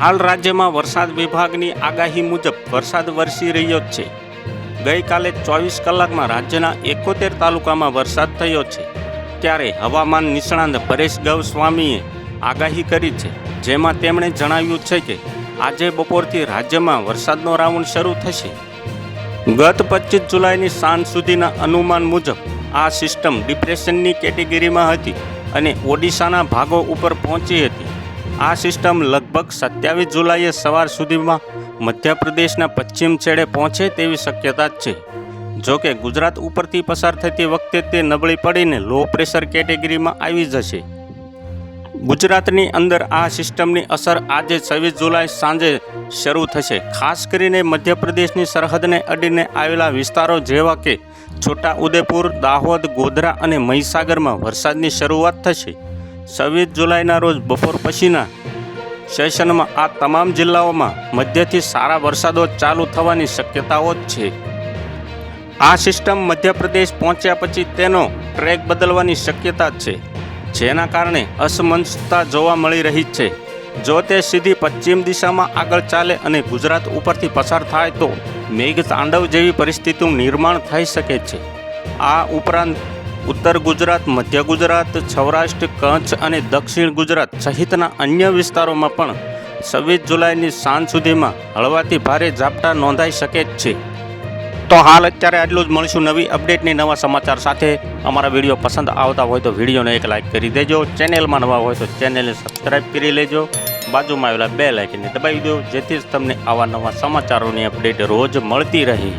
હાલ રાજ્યમાં વરસાદ વિભાગની આગાહી મુજબ વરસાદ વરસી રહ્યો છે. ગઈકાલે ચોવીસ કલાકમાં રાજ્યના એકોતેર તાલુકામાં વરસાદ થયો છે. ત્યારે હવામાન નિષ્ણાંત પરેશ ગૌસ્વામીએ આગાહી કરી છે, જેમાં તેમણે જણાવ્યું છે કે આજે બપોરથી રાજ્યમાં વરસાદનો રાઉન્ડ શરૂ થશે. ગત પચીસ જુલાઈની સાંજ સુધીના અનુમાન મુજબ આ સિસ્ટમ ડિપ્રેશનની કેટેગરીમાં હતી અને ઓડિશાના ભાગો ઉપર પહોંચી હતી. આ સિસ્ટમ લગભગ સત્યાવીસ જુલાઈએ સવાર સુધીમાં મધ્યપ્રદેશના પશ્ચિમ છેડે પહોંચે તેવી શક્યતા છે. જો કે ગુજરાત ઉપરથી પસાર થતી વખતે તે નબળી પડીને લો પ્રેશર કેટેગરીમાં આવી જશે. ગુજરાતની અંદર આ સિસ્ટમની અસર આજે છવ્વીસ જુલાઈ સાંજે શરૂ થશે. ખાસ કરીને મધ્યપ્રદેશની સરહદને અડીને આવેલા વિસ્તારો જેવા કે છોટા ઉદેપુર દાહોદ, ગોધરા અને મહીસાગરમાં વરસાદની શરૂઆત થશે. છવ્વીસ જુલાઈના રોજ બપોર પછીના સેશનમાં આ તમામ જિલ્લાઓમાં મધ્યથી સારા વરસાદો ચાલુ થવાની શક્યતાઓ જ છે. આ સિસ્ટમ મધ્યપ્રદેશ પહોંચ્યા પછી તેનો ટ્રેક બદલવાની શક્યતા છે, જેના કારણે અસમંજસતા જોવા મળી રહી છે. જો તે સીધી પશ્ચિમ દિશામાં આગળ ચાલે અને ગુજરાત ઉપરથી પસાર થાય તો મેઘ તાંડવ જેવી પરિસ્થિતિનું નિર્માણ થઈ શકે છે. આ ઉપરાંત ઉત્તર ગુજરાત, મધ્ય ગુજરાત, સૌરાષ્ટ્ર, કચ્છ અને દક્ષિણ ગુજરાત સહિતના અન્ય વિસ્તારોમાં પણ છવ્વીસ જુલાઈની સાંજ સુધીમાં હળવાથી ભારે ઝાપટા નોંધાઈ શકે જ છે. તો હાલ અત્યારે આટલું જ. મળીશું નવી અપડેટની નવા સમાચાર સાથે. અમારા વીડિયો પસંદ આવતા હોય તો વિડીયોને એક લાઇક કરી દેજો. ચેનલમાં નવા હોય તો ચેનલને સબસ્ક્રાઈબ કરી લેજો. બાજુમાં આવેલા બે લાઇકને દબાવી દો. જેથી જ તમને આવા નવા સમાચારોની અપડેટ રોજ મળતી રહે.